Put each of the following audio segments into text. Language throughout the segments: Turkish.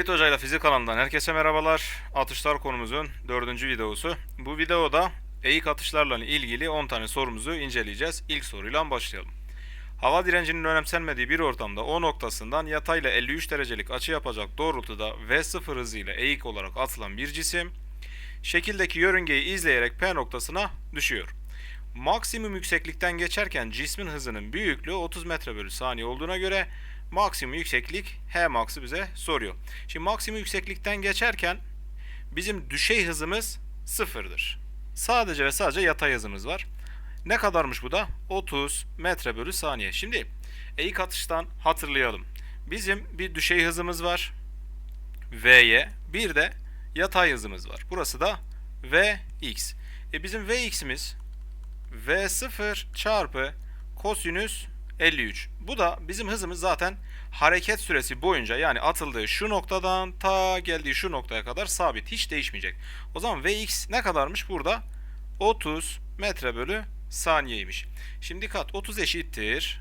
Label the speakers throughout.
Speaker 1: Ferit Hoca ile Fizik kanalından herkese merhabalar. Atışlar konumuzun dördüncü videosu. Bu videoda eğik atışlarla ilgili 10 tane sorumuzu inceleyeceğiz. İlk soruyla başlayalım. Hava direncinin önemsenmediği bir ortamda O noktasından yatayla 53 derecelik açı yapacak doğrultuda V0 hızıyla eğik olarak atılan bir cisim, şekildeki yörüngeyi izleyerek P noktasına düşüyor. Maksimum yükseklikten geçerken cismin hızının büyüklüğü 30 metre bölü saniye olduğuna göre maksimum yükseklik H max'ı bize soruyor. Şimdi maksimum yükseklikten geçerken bizim düşey hızımız sıfırdır. Sadece ve sadece yatay hızımız var. Ne kadarmış bu da? 30 metre bölü saniye. Şimdi eğik atıştan hatırlayalım. Bizim bir düşey hızımız var. V'ye. Bir de yatay hızımız var. Burası da Vx. E bizim Vx'imiz V0 çarpı kosinüs 53. Bu da bizim hızımız zaten hareket süresi boyunca yani atıldığı şu noktadan ta geldiği şu noktaya kadar sabit. Hiç değişmeyecek. O zaman Vx ne kadarmış burada? 30 metre bölü saniyeymiş. Şimdi dikkat 30 eşittir.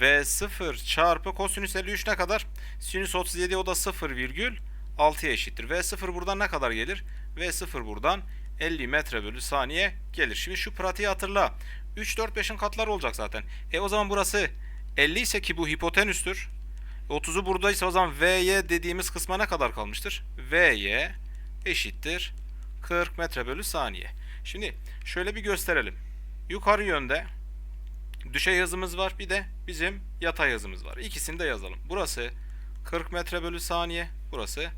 Speaker 1: V0 çarpı kosinüs 53 ne kadar? Sinüs 37 o da 0,6'ya eşittir. V0 buradan ne kadar gelir? V0 buradan 50 metre bölü saniye gelir. Şimdi şu pratiği hatırla. 3, 4, 5'in katları olacak zaten. E o zaman burası 50 ise ki bu hipotenüstür. 30'u buradaysa o zaman Vy dediğimiz kısma ne kadar kalmıştır? Vy eşittir 40 metre bölü saniye. Şimdi şöyle bir gösterelim. Yukarı yönde düşey hızımız var. Bir de bizim yatay hızımız var. İkisini de yazalım. Burası 40 metre bölü saniye. Burası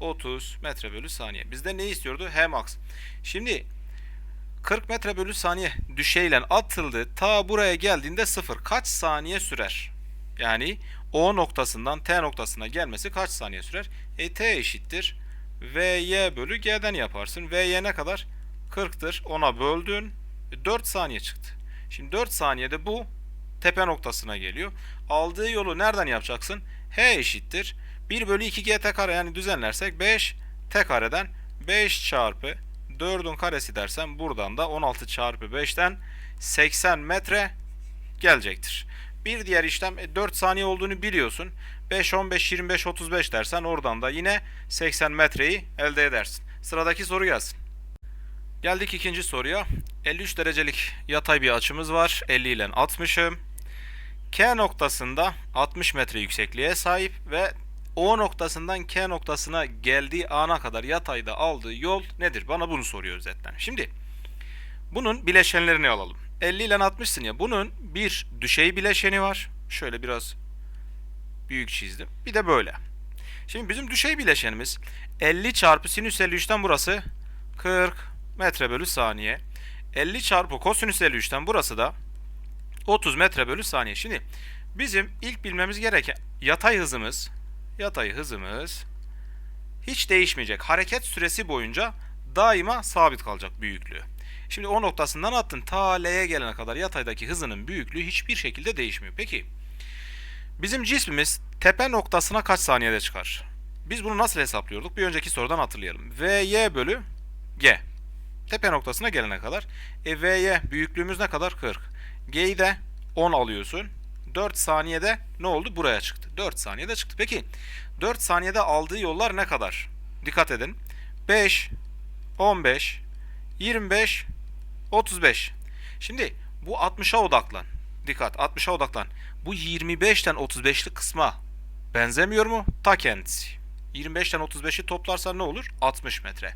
Speaker 1: 30 metre bölü saniye. Bizde ne istiyordu? H max. Şimdi 40 metre bölü saniye düşeyle atıldı. Ta buraya geldiğinde 0. Kaç saniye sürer? Yani O noktasından T noktasına gelmesi kaç saniye sürer? E T eşittir. Vy bölü G'den yaparsın. Vy ne kadar? 40'tır. Ona böldün. 4 saniye çıktı. Şimdi 4 saniyede bu tepe noktasına geliyor. Aldığı yolu nereden yapacaksın? H eşittir. 1 bölü 2 gt kare yani düzenlersek 5 t kareden 5 çarpı 4'ün karesi dersen buradan da 16 çarpı 5'ten 80 metre gelecektir. Bir diğer işlem e, 4 saniye olduğunu biliyorsun. 5, 15, 25, 35 dersen oradan da yine 80 metreyi elde edersin. Sıradaki soru gelsin. Geldik ikinci soruya. 53 derecelik yatay bir açımız var. 50 ile 60'ı. K noktasında 60 metre yüksekliğe sahip ve O noktasından K noktasına geldiği ana kadar yatayda aldığı yol nedir? Bana bunu soruyor özetten. Şimdi bunun bileşenlerini alalım. 50 ile 60'sın ya. Bunun bir düşey bileşeni var. Şöyle biraz büyük çizdim. Bir de böyle. Şimdi bizim düşey bileşenimiz 50 çarpı sinüs 53'ten burası 40 metre bölü saniye. 50 çarpı kosinüs 53'ten burası da 30 metre bölü saniye. Şimdi bizim ilk bilmemiz gereken yatay hızımız yatay hızımız hiç değişmeyecek. Hareket süresi boyunca daima sabit kalacak büyüklüğü. Şimdi o noktasından attın ta L'ye gelene kadar yataydaki hızının büyüklüğü hiçbir şekilde değişmiyor. Peki bizim cismimiz tepe noktasına kaç saniyede çıkar? Biz bunu nasıl hesaplıyorduk? Bir önceki sorudan hatırlayalım. Vy bölü g. Tepe noktasına gelene kadar. E V'ye büyüklüğümüz ne kadar? 40. G'yi de 10 alıyorsun. 4 saniyede ne oldu? Buraya çıktı. 4 saniyede çıktı. Peki 4 saniyede aldığı yollar ne kadar? Dikkat edin. 5, 15, 25, 35. Şimdi bu 60'a odaklan. Dikkat 60'a odaklan. Bu 25'ten 35'lik kısma benzemiyor mu? Ta kendisi. 25'ten 35'i toplarsan ne olur? 60 metre.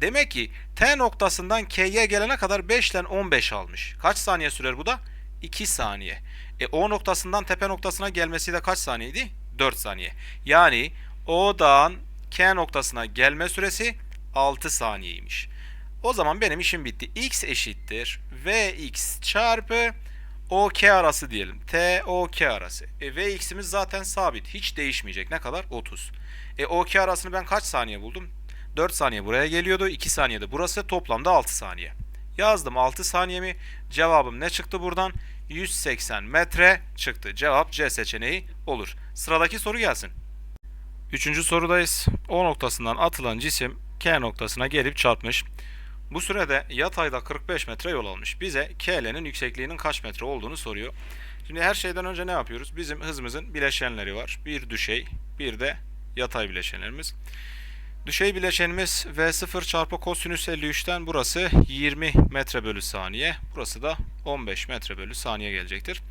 Speaker 1: Demek ki T noktasından K'ye gelene kadar 5 ile 15 almış. Kaç saniye sürer bu da? 2 saniye. E O noktasından tepe noktasına gelmesi de kaç saniyeydi? 4 saniye. Yani O'dan K noktasına gelme süresi 6 saniyeymiş. O zaman benim işim bitti. X eşittir Vx çarpı OK arası diyelim. T OK arası. E, Vx'imiz zaten sabit. Hiç değişmeyecek. Ne kadar? 30. E OK arasını ben kaç saniye buldum? 4 saniye buraya geliyordu. 2 saniyede burası. Toplamda 6 saniye. Yazdım 6 saniyemi. Cevabım ne çıktı buradan? 180 metre çıktı. Cevap C seçeneği olur. Sıradaki soru gelsin. Üçüncü sorudayız. O noktasından atılan cisim K noktasına gelip çarpmış. Bu sürede yatayda 45 metre yol almış. Bize KL'nin yüksekliğinin kaç metre olduğunu soruyor. Şimdi her şeyden önce ne yapıyoruz? Bizim hızımızın bileşenleri var. Bir düşey, bir de yatay bileşenlerimiz. Düşey bileşenimiz V0 çarpı kosinüs 53'ten burası 20 metre bölü saniye. Burası da 15 metre bölü saniye gelecektir.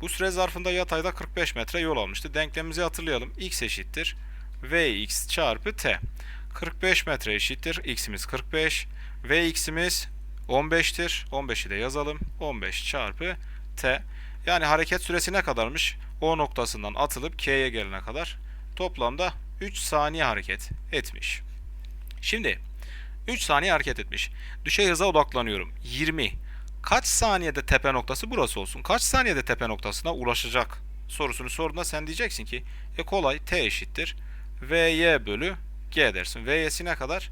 Speaker 1: Bu süre zarfında yatayda 45 metre yol almıştı. Denklemimizi hatırlayalım. x eşittir. Vx çarpı t. 45 metre eşittir. x'imiz 45. Vx'imiz 15'tir. 15'i de yazalım. 15 çarpı t. Yani hareket süresi ne kadarmış? O noktasından atılıp K'ye gelene kadar toplamda 3 saniye hareket etmiş. Şimdi 3 saniye hareket etmiş. Düşey hıza odaklanıyorum. 20. Kaç saniyede tepe noktası burası olsun? Kaç saniyede tepe noktasına ulaşacak? Sorusunu sorduğunda sen diyeceksin ki e kolay t eşittir. Vy bölü g dersin. Vy'si ne kadar?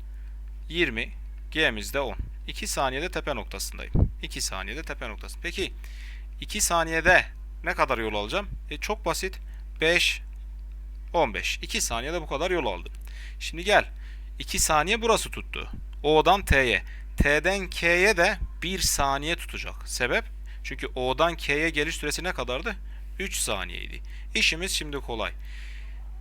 Speaker 1: 20. G'miz de 10. 2 saniyede tepe noktasındayım. 2 saniyede tepe noktası. Peki 2 saniyede ne kadar yol alacağım? E çok basit. 5 15. 2 saniyede bu kadar yol aldım. Şimdi gel. 2 saniye burası tuttu. O'dan T'ye. T'den K'ye de 1 saniye tutacak. Sebep? Çünkü O'dan K'ye geliş süresi ne kadardı? 3 saniyeydi. İşimiz şimdi kolay.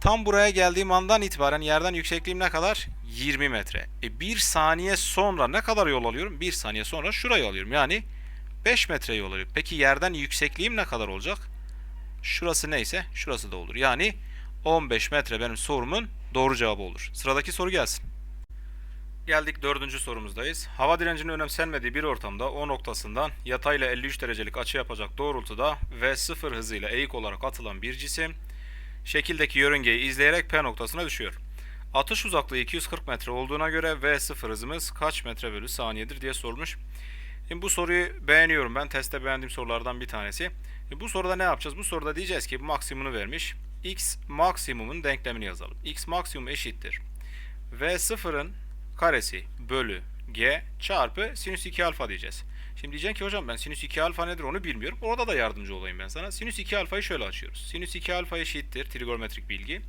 Speaker 1: Tam buraya geldiğim andan itibaren yerden yüksekliğim ne kadar? 20 metre. E 1 saniye sonra ne kadar yol alıyorum? 1 saniye sonra şurayı alıyorum. Yani 5 metre yol alıyorum. Peki yerden yüksekliğim ne kadar olacak? Şurası neyse şurası da olur. Yani 15 metre benim sorumun doğru cevabı olur. Sıradaki soru gelsin. Geldik dördüncü sorumuzdayız. Hava direncinin önemsenmediği bir ortamda O noktasından yatayla 53 derecelik açı yapacak doğrultuda ve 0 hızıyla eğik olarak atılan bir cisim şekildeki yörüngeyi izleyerek P noktasına düşüyor. Atış uzaklığı 240 metre olduğuna göre V0 hızımız kaç metre bölü saniyedir diye sormuş. Şimdi bu soruyu beğeniyorum ben. Testte beğendiğim sorulardan bir tanesi. Bu soruda ne yapacağız? Bu soruda diyeceğiz ki maksimumunu vermiş. X maksimumun denklemini yazalım. X maksimum eşittir. V0'ın karesi bölü G çarpı sinüs 2 alfa diyeceğiz. Şimdi diyeceksin ki hocam ben sinüs 2 alfa nedir onu bilmiyorum. Orada da yardımcı olayım ben sana. Sinüs 2 alfayı şöyle açıyoruz. Sinüs 2 alfa eşittir trigonometrik bilgi.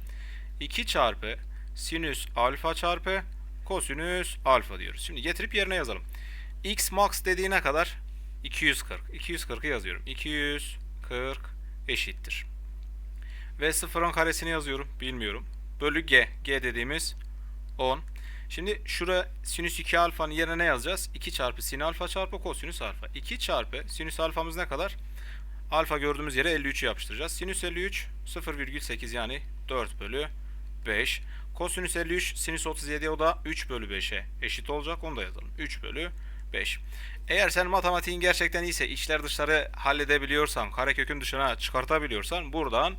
Speaker 1: 2 çarpı sinüs alfa çarpı kosinüs alfa diyoruz. Şimdi getirip yerine yazalım. X max dediğine kadar 240. 240'ı yazıyorum. 240 eşittir. Ve sıfırın karesini yazıyorum. Bilmiyorum. Bölü G. G dediğimiz 10. Şimdi şura sinüs 2 alfanın yerine ne yazacağız? 2 çarpı sin alfa çarpı kosinüs alfa. 2 çarpı sinüs alfamız ne kadar? Alfa gördüğümüz yere 53'ü yapıştıracağız. Sinüs 53 0,8 yani 4 bölü 5. Kosinüs 53 sinüs 37 o da 3 bölü 5'e eşit olacak. Onu da yazalım. 3 bölü 5. Eğer sen matematiğin gerçekten iyiyse içler dışları halledebiliyorsan, karekökün dışına çıkartabiliyorsan buradan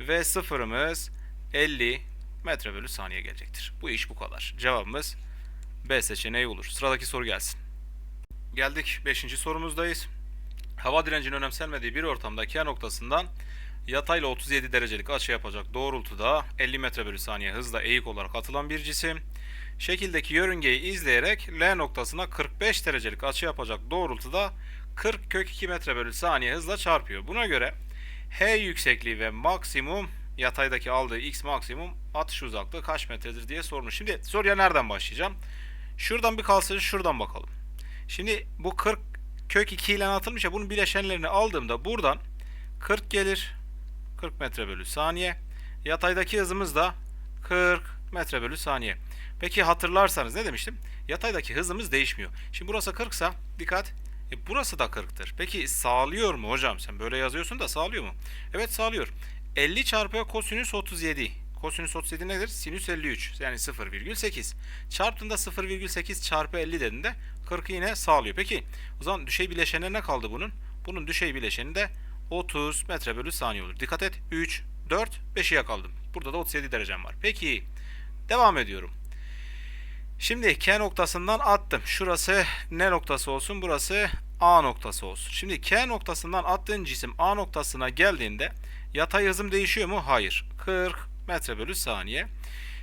Speaker 1: V sıfırımız 50 metre bölü saniye gelecektir. Bu iş bu kadar. Cevabımız B seçeneği olur. Sıradaki soru gelsin. Geldik 5. sorumuzdayız. Hava direncinin önemsenmediği bir ortamda K noktasından yatayla 37 derecelik açı yapacak doğrultuda 50 metre bölü saniye hızla eğik olarak atılan bir cisim şekildeki yörüngeyi izleyerek L noktasına 45 derecelik açı yapacak doğrultuda 40 kök 2 metre bölü saniye hızla çarpıyor. Buna göre H yüksekliği ve maksimum yataydaki aldığı x maksimum atış uzaklığı kaç metredir diye sormuş. Şimdi soruya nereden başlayacağım? Şuradan bir kalsın şuradan bakalım. Şimdi bu 40 kök 2 ile atılmış ya bunun bileşenlerini aldığımda buradan 40 gelir. 40 metre bölü saniye. Yataydaki hızımız da 40 metre bölü saniye. Peki hatırlarsanız ne demiştim? Yataydaki hızımız değişmiyor. Şimdi burası 40 sa dikkat. E burası da 40'tır. Peki sağlıyor mu hocam? Sen böyle yazıyorsun da sağlıyor mu? Evet sağlıyor. 50 çarpı kosinüs 37. Kosinüs 37 nedir? Sinüs 53. Yani 0,8. Çarptığında 0,8 çarpı 50 dediğinde 40'ı yine sağlıyor. Peki o zaman düşey bileşeni ne kaldı bunun? Bunun düşey bileşeni de 30 metre bölü saniye olur. Dikkat et. 3, 4, 5'i yakaldım. Burada da 37 derecem var. Peki devam ediyorum. Şimdi K noktasından attım. Şurası ne noktası olsun? Burası A noktası olsun. Şimdi K noktasından attığın cisim A noktasına geldiğinde yatay hızım değişiyor mu? Hayır. 40 metre bölü saniye.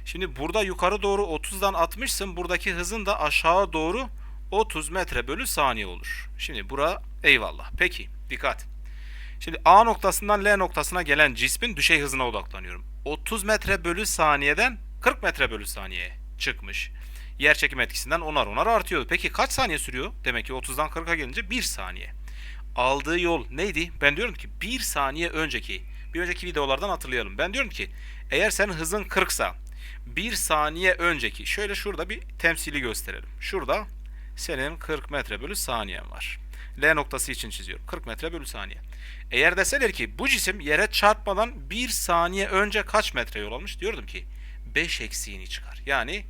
Speaker 1: Şimdi burada yukarı doğru 30'dan atmışsın. Buradaki hızın da aşağı doğru 30 metre bölü saniye olur. Şimdi bura eyvallah. Peki dikkat. Şimdi A noktasından L noktasına gelen cismin düşey hızına odaklanıyorum. 30 metre bölü saniyeden 40 metre bölü saniyeye çıkmış. Yer çekim etkisinden onar onar artıyor. Peki kaç saniye sürüyor? Demek ki 30'dan 40'a gelince 1 saniye. Aldığı yol neydi? Ben diyorum ki 1 saniye önceki. Bir önceki videolardan hatırlayalım. Ben diyorum ki eğer senin hızın 40 sa 1 saniye önceki şöyle şurada bir temsili gösterelim. Şurada senin 40 metre bölü saniyen var. L noktası için çiziyorum. 40 metre bölü saniye. Eğer deseler ki bu cisim yere çarpmadan 1 saniye önce kaç metre yol almış? Diyordum ki 5 eksiğini çıkar. Yani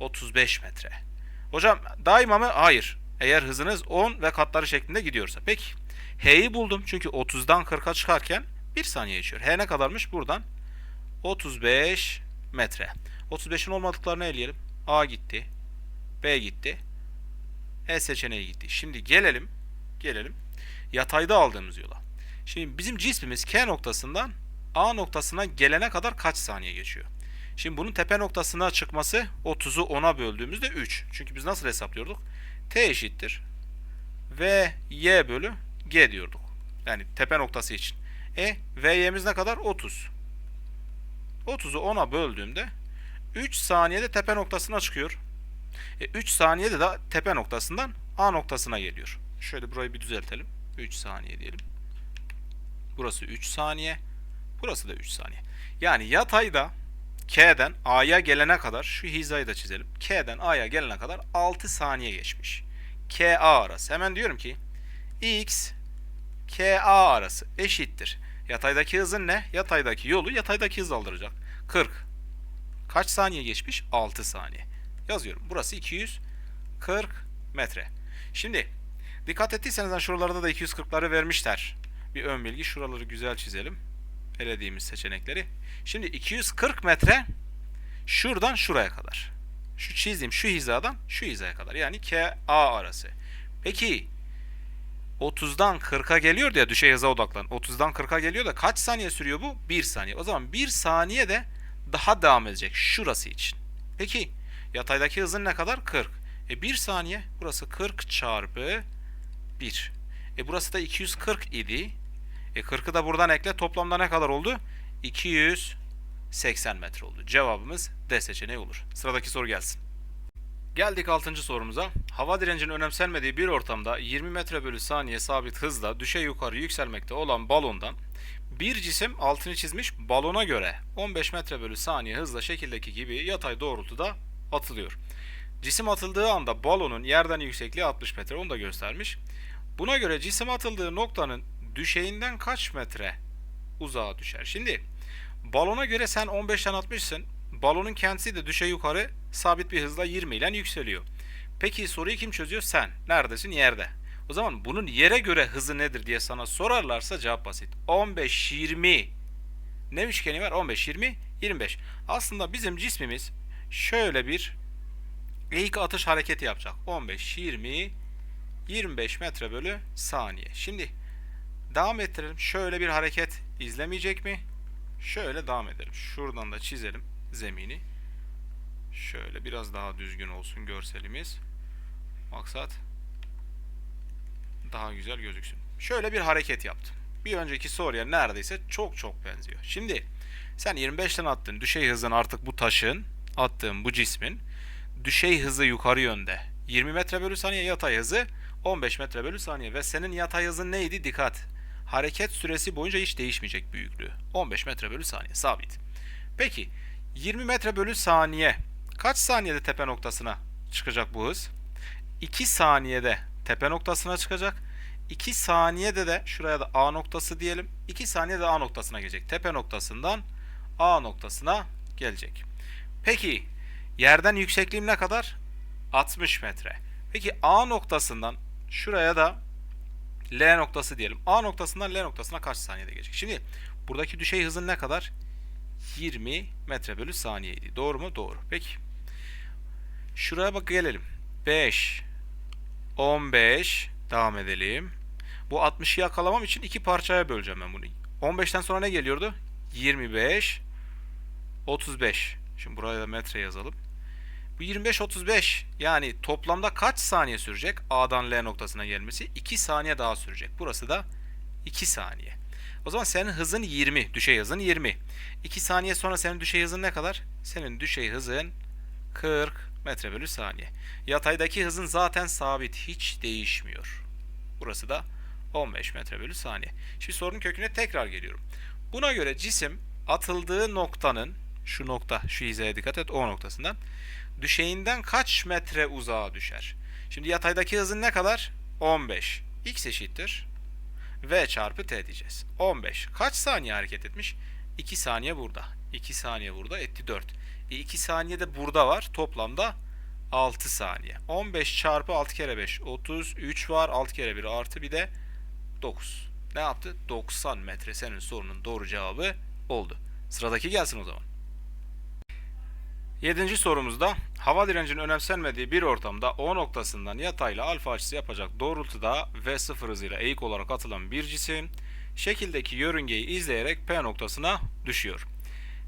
Speaker 1: 35 metre. Hocam daima mı? Hayır. Eğer hızınız 10 ve katları şeklinde gidiyorsa. Peki. H'yi buldum çünkü 30'dan 40'a çıkarken 1 saniye geçiyor. H ne kadarmış? Buradan 35 metre. 35'in olmadıklarını eleyelim. A gitti. B gitti. E seçeneği gitti. Şimdi gelelim. Gelelim. Yatayda aldığımız yola. Şimdi bizim cismimiz K noktasından A noktasına gelene kadar kaç saniye geçiyor? Şimdi bunun tepe noktasına çıkması 30'u 10'a böldüğümüzde 3. Çünkü biz nasıl hesaplıyorduk? T eşittir. V y bölü G diyorduk. Yani tepe noktası için. E V'yemiz ne kadar? 30. 30'u 10'a böldüğümde 3 saniyede tepe noktasına çıkıyor. E, 3 saniyede de tepe noktasından A noktasına geliyor. Şöyle burayı bir düzeltelim. 3 saniye diyelim. Burası 3 saniye. Burası da 3 saniye. Yani yatayda K'den A'ya gelene kadar şu hizayı da çizelim. K'den A'ya gelene kadar 6 saniye geçmiş. KA arası. Hemen diyorum ki X KA arası eşittir. Yataydaki hızın ne? Yataydaki yolu yataydaki hız aldıracak. 40. Kaç saniye geçmiş? 6 saniye. Yazıyorum. Burası 240 metre. Şimdi dikkat ettiyseniz hani şuralarda da 240'ları vermişler. Bir ön bilgi. Şuraları güzel çizelim. Elediğimiz seçenekleri. Şimdi 240 metre şuradan şuraya kadar. Şu çizdiğim şu hizadan şu hizaya kadar. Yani KA arası. Peki 30'dan 40'a geliyor ya düşey hıza odaklan. 30'dan 40'a geliyor da kaç saniye sürüyor bu? 1 saniye. O zaman 1 saniye de daha devam edecek şurası için. Peki yataydaki hızın ne kadar? 40. E 1 saniye burası 40 çarpı 1. E burası da 240 idi. E 40'ı da buradan ekle. Toplamda ne kadar oldu? 280 metre oldu. Cevabımız D seçeneği olur. Sıradaki soru gelsin. Geldik 6. sorumuza. Hava direncinin önemsenmediği bir ortamda 20 metre bölü saniye sabit hızla düşe yukarı yükselmekte olan balondan bir cisim altını çizmiş balona göre 15 metre bölü saniye hızla şekildeki gibi yatay doğrultuda atılıyor. Cisim atıldığı anda balonun yerden yüksekliği 60 metre onu da göstermiş. Buna göre cisim atıldığı noktanın düşeyinden kaç metre uzağa düşer? Şimdi balona göre sen 15'ten 60'sın. Balonun kendisi de düşe yukarı sabit bir hızla 20 ile yükseliyor. Peki soruyu kim çözüyor? Sen. Neredesin? Yerde. O zaman bunun yere göre hızı nedir diye sana sorarlarsa cevap basit. 15 20 ne üçgeni var? 15 20 25. Aslında bizim cismimiz şöyle bir eğik atış hareketi yapacak. 15 20 25 metre bölü saniye. Şimdi devam ettirelim. Şöyle bir hareket izlemeyecek mi? Şöyle devam edelim. Şuradan da çizelim zemini. Şöyle biraz daha düzgün olsun görselimiz. Maksat daha güzel gözüksün. Şöyle bir hareket yaptım. Bir önceki soruya neredeyse çok çok benziyor. Şimdi sen 25'ten attın. Düşey hızın artık bu taşın, attığın bu cismin düşey hızı yukarı yönde. 20 metre bölü saniye yatay hızı 15 metre bölü saniye ve senin yatay hızın neydi? Dikkat. Hareket süresi boyunca hiç değişmeyecek büyüklüğü. 15 metre bölü saniye sabit. Peki 20 metre bölü saniye kaç saniyede tepe noktasına çıkacak bu hız? 2 saniyede tepe noktasına çıkacak. 2 saniyede de şuraya da A noktası diyelim. 2 saniyede A noktasına gelecek. Tepe noktasından A noktasına gelecek. Peki yerden yüksekliğim ne kadar? 60 metre. Peki A noktasından şuraya da L noktası diyelim. A noktasından L noktasına kaç saniyede gelecek? Şimdi buradaki düşey hızın ne kadar? 20 metre bölü saniyeydi. Doğru mu? Doğru. Peki. Şuraya bak gelelim. 5 15 devam edelim. Bu 60'ı yakalamam için iki parçaya böleceğim ben bunu. 15'ten sonra ne geliyordu? 25 35. Şimdi buraya da metre yazalım. Bu 25 35 yani toplamda kaç saniye sürecek A'dan L noktasına gelmesi? 2 saniye daha sürecek. Burası da 2 saniye. O zaman senin hızın 20, düşey hızın 20. 2 saniye sonra senin düşey hızın ne kadar? Senin düşey hızın 40 metre bölü saniye. Yataydaki hızın zaten sabit, hiç değişmiyor. Burası da 15 metre bölü saniye. Şimdi sorunun köküne tekrar geliyorum. Buna göre cisim atıldığı noktanın Şu nokta, şu hizaya dikkat et. O noktasından. Düşeyinden kaç metre uzağa düşer? Şimdi yataydaki hızın ne kadar? 15. X eşittir. V çarpı T diyeceğiz. 15. Kaç saniye hareket etmiş? 2 saniye burada. 2 saniye burada etti 4. E 2 saniye de burada var. Toplamda 6 saniye. 15 çarpı 6 kere 5. 33 var. 6 kere 1 artı bir de 9. Ne yaptı? 90 metre senin sorunun doğru cevabı oldu. Sıradaki gelsin o zaman. Yedinci sorumuzda hava direncinin önemsenmediği bir ortamda O noktasından yatayla alfa açısı yapacak doğrultuda ve sıfır hızıyla eğik olarak atılan bir cisim şekildeki yörüngeyi izleyerek P noktasına düşüyor.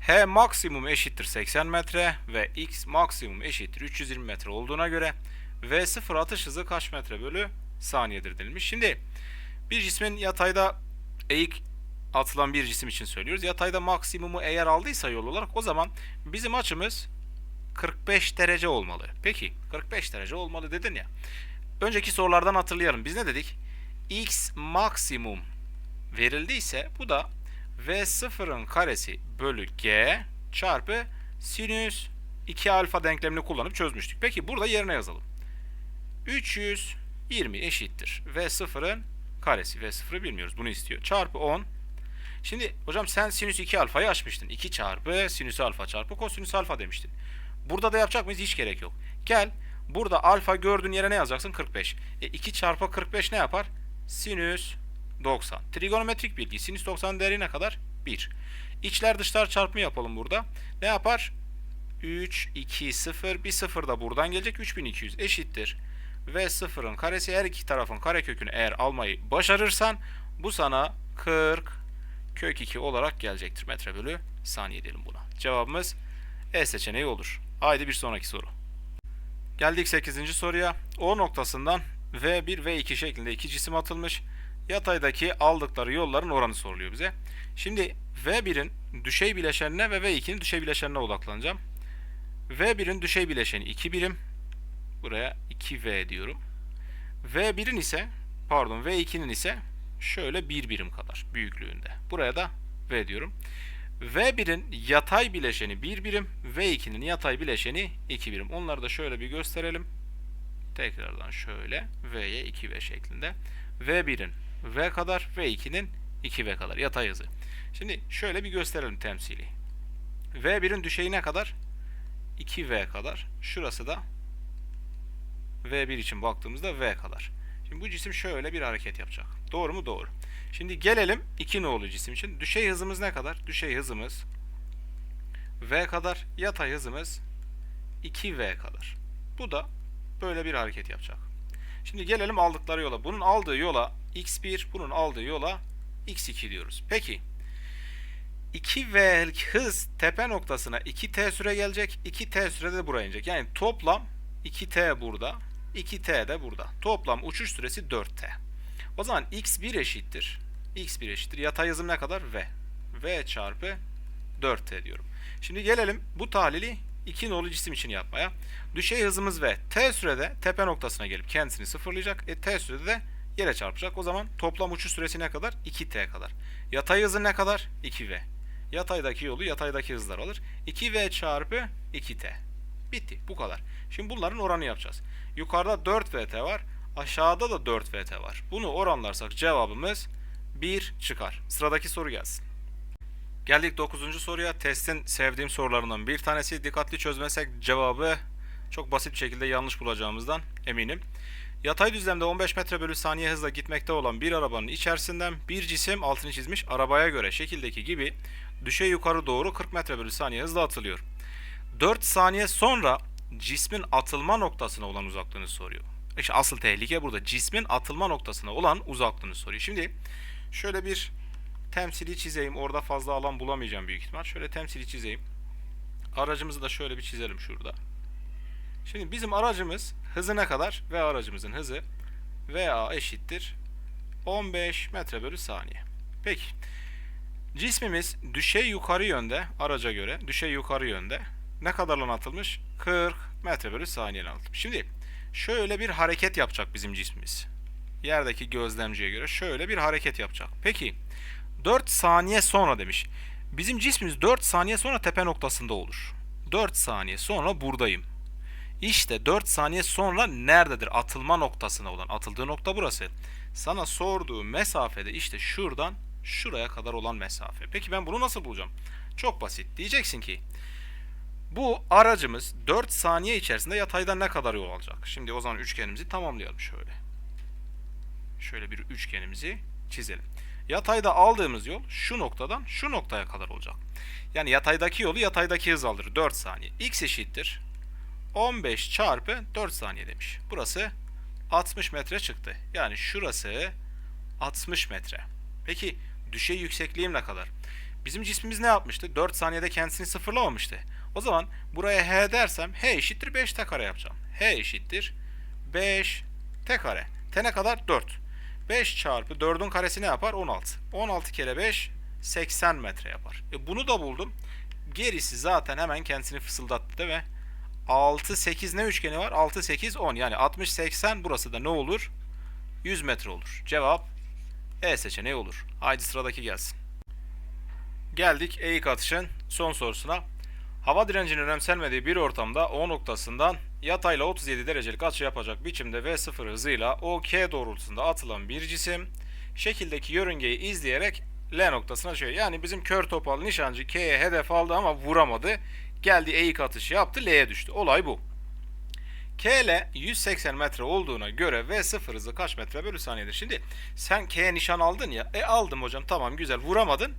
Speaker 1: H maksimum eşittir 80 metre ve X maksimum eşittir 320 metre olduğuna göre V sıfır atış hızı kaç metre bölü saniyedir denilmiş. Şimdi bir cismin yatayda eğik atılan bir cisim için söylüyoruz. Yatayda maksimumu eğer aldıysa yol olarak o zaman bizim açımız 45 derece olmalı. Peki 45 derece olmalı dedin ya. Önceki sorulardan hatırlayalım. Biz ne dedik? X maksimum verildiyse bu da V0'ın karesi bölü G çarpı sinüs 2 alfa denklemini kullanıp çözmüştük. Peki burada yerine yazalım. 320 eşittir. V0'ın karesi. V0'ı bilmiyoruz. Bunu istiyor. Çarpı 10. Şimdi hocam sen sinüs 2 alfayı açmıştın. 2 çarpı sinüs alfa çarpı kosinüs alfa demiştin. Burada da yapacak mıyız? Hiç gerek yok. Gel. Burada alfa gördüğün yere ne yazacaksın? 45. E 2 çarpı 45 ne yapar? Sinüs 90. Trigonometrik bilgi. Sinüs 90 değeri ne kadar? 1. İçler dışlar çarpımı yapalım burada. Ne yapar? 3, 2, 0. Bir 0 da buradan gelecek. 3200 eşittir. Ve sıfırın karesi her iki tarafın karekökünü eğer almayı başarırsan bu sana 40 kök 2 olarak gelecektir. Metre bölü saniye diyelim buna. Cevabımız E seçeneği olur. Haydi bir sonraki soru. Geldik 8. soruya. O noktasından V1 V2 şeklinde iki cisim atılmış. Yataydaki aldıkları yolların oranı soruluyor bize. Şimdi V1'in düşey bileşenine ve V2'nin düşey bileşenine odaklanacağım. V1'in düşey bileşeni 2 birim. Buraya 2V diyorum. V1'in ise pardon V2'nin ise şöyle 1 birim kadar büyüklüğünde. Buraya da V diyorum. V1'in yatay bileşeni 1 birim, V2'nin yatay bileşeni 2 birim. Onları da şöyle bir gösterelim. Tekrardan şöyle V'ye 2V şeklinde. V1'in V kadar, V2'nin 2V kadar yatay hızı. Şimdi şöyle bir gösterelim temsili. V1'in düşeyi ne kadar? 2V kadar. Şurası da V1 için baktığımızda V kadar. Şimdi bu cisim şöyle bir hareket yapacak. Doğru mu? Doğru. Şimdi gelelim 2 nolu cisim için. Düşey hızımız ne kadar? Düşey hızımız V kadar. Yatay hızımız 2V kadar. Bu da böyle bir hareket yapacak. Şimdi gelelim aldıkları yola. Bunun aldığı yola x1, bunun aldığı yola x2 diyoruz. Peki 2V hız tepe noktasına 2t süre gelecek. 2t sürede de buraya inecek. Yani toplam 2t burada, 2t de burada. Toplam uçuş süresi 4t. O zaman x1 eşittir. x1 eşittir. Yatay hızım ne kadar? v. v çarpı 4t diyorum. Şimdi gelelim bu tahlili 2 nolu cisim için yapmaya. Düşey hızımız v. t sürede tepe noktasına gelip kendisini sıfırlayacak. E t sürede de yere çarpacak. O zaman toplam uçuş süresi ne kadar? 2t kadar. Yatay hızı ne kadar? 2v. Yataydaki yolu yataydaki hızlar alır. 2v çarpı 2t. Bitti. Bu kadar. Şimdi bunların oranı yapacağız. Yukarıda 4vt var. Aşağıda da 4vt var. Bunu oranlarsak cevabımız 1 çıkar. Sıradaki soru gelsin. Geldik 9. soruya. Testin sevdiğim sorularından bir tanesi. Dikkatli çözmesek cevabı çok basit bir şekilde yanlış bulacağımızdan eminim. Yatay düzlemde 15 metre bölü saniye hızla gitmekte olan bir arabanın içerisinden bir cisim altını çizmiş arabaya göre şekildeki gibi düşey yukarı doğru 40 metre bölü saniye hızla atılıyor. 4 saniye sonra cismin atılma noktasına olan uzaklığını soruyor. İşte asıl tehlike burada. Cismin atılma noktasına olan uzaklığını soruyor. Şimdi şöyle bir temsili çizeyim. Orada fazla alan bulamayacağım büyük ihtimal. Şöyle temsili çizeyim. Aracımızı da şöyle bir çizelim şurada. Şimdi bizim aracımız hızı ne kadar? Ve aracımızın hızı VA eşittir 15 metre bölü saniye. Peki. Cismimiz düşey yukarı yönde araca göre düşey yukarı yönde ne kadarla atılmış? 40 metre bölü saniye atılmış. Şimdi şöyle bir hareket yapacak bizim cismimiz. Yerdeki gözlemciye göre şöyle bir hareket yapacak. Peki 4 saniye sonra demiş. Bizim cismimiz 4 saniye sonra tepe noktasında olur. 4 saniye sonra buradayım. İşte 4 saniye sonra nerededir? Atılma noktasına olan. Atıldığı nokta burası. Sana sorduğu mesafede işte şuradan şuraya kadar olan mesafe. Peki ben bunu nasıl bulacağım? Çok basit. Diyeceksin ki bu aracımız 4 saniye içerisinde yataydan ne kadar yol alacak? Şimdi o zaman üçgenimizi tamamlayalım şöyle. Şöyle bir üçgenimizi çizelim. Yatayda aldığımız yol şu noktadan şu noktaya kadar olacak. Yani yataydaki yolu yataydaki hız alır 4 saniye. X eşittir 15 çarpı 4 saniye demiş. Burası 60 metre çıktı. Yani şurası 60 metre. Peki düşey yüksekliğim ne kadar? Bizim cismimiz ne yapmıştı? 4 saniyede kendisini sıfırlamamıştı. O zaman buraya h dersem h eşittir 5 t kare yapacağım. h eşittir 5 t kare. t ne kadar? 4. 5 çarpı 4'ün karesi ne yapar? 16. 16 kere 5 80 metre yapar. E bunu da buldum. Gerisi zaten hemen kendisini fısıldattı değil mi? 6 8 ne üçgeni var? 6 8 10 yani 60 80 burası da ne olur? 100 metre olur. Cevap E seçeneği olur. Haydi sıradaki gelsin. Geldik eğik atışın son sorusuna. Hava direncinin önemsenmediği bir ortamda O noktasından yatayla 37 derecelik açı yapacak biçimde V0 hızıyla OK doğrultusunda atılan bir cisim şekildeki yörüngeyi izleyerek L noktasına düşüyor. Yani bizim kör topal nişancı K'ye hedef aldı ama vuramadı. Geldi eğik atış yaptı L'ye düştü. Olay bu. KL 180 metre olduğuna göre V0 hızı kaç metre bölü saniyedir? Şimdi sen K'ye nişan aldın ya. E aldım hocam tamam güzel vuramadın.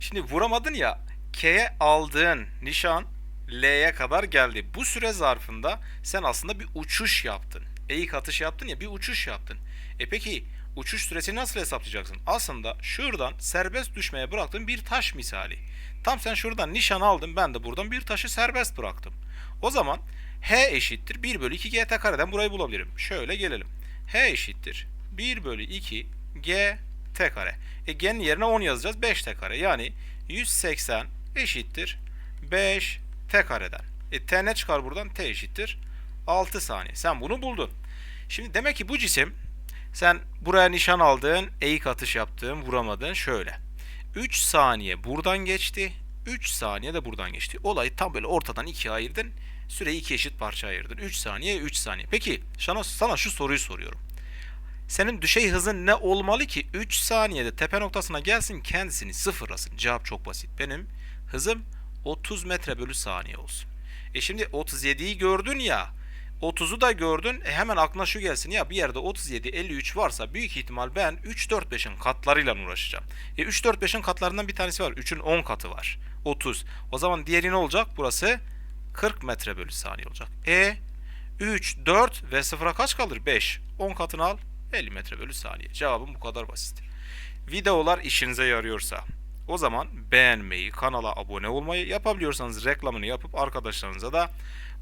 Speaker 1: Şimdi vuramadın ya K'ye aldığın nişan L'ye kadar geldi. Bu süre zarfında sen aslında bir uçuş yaptın. Eğik atış yaptın ya bir uçuş yaptın. E peki uçuş süresini nasıl hesaplayacaksın? Aslında şuradan serbest düşmeye bıraktığın bir taş misali. Tam sen şuradan nişan aldın ben de buradan bir taşı serbest bıraktım. O zaman H eşittir 1 bölü 2 GT kareden burayı bulabilirim. Şöyle gelelim. H eşittir 1 bölü 2 G T kare. E G'nin yerine 10 yazacağız. 5 T kare. Yani 180 eşittir 5 T kareden. E T ne çıkar buradan? T eşittir 6 saniye. Sen bunu buldun. Şimdi demek ki bu cisim sen buraya nişan aldın, eğik atış yaptın, vuramadın. Şöyle. 3 saniye buradan geçti. 3 saniye de buradan geçti. Olayı tam böyle ortadan ikiye ayırdın. Süreyi iki eşit parça ayırdın. 3 saniye, 3 saniye. Peki sana, sana şu soruyu soruyorum. Senin düşey hızın ne olmalı ki 3 saniyede tepe noktasına gelsin kendisini sıfırlasın? Cevap çok basit. Benim hızım 30 metre bölü saniye olsun. E şimdi 37'yi gördün ya 30'u da gördün e hemen aklına şu gelsin ya bir yerde 37 53 varsa büyük ihtimal ben 3 4 5'in katlarıyla uğraşacağım. E 3 4 5'in katlarından bir tanesi var. 3'ün 10 katı var. 30. O zaman diğeri ne olacak? Burası 40 metre bölü saniye olacak. E 3 4 ve 0'a kaç kalır? 5. 10 katını al 50 metre bölü saniye. Cevabım bu kadar basit. Videolar işinize yarıyorsa o zaman beğenmeyi, kanala abone olmayı, yapabiliyorsanız reklamını yapıp arkadaşlarınıza da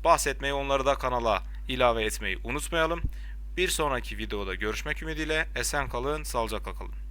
Speaker 1: bahsetmeyi, onları da kanala ilave etmeyi unutmayalım. Bir sonraki videoda görüşmek ümidiyle esen kalın, sağlıcakla kalın.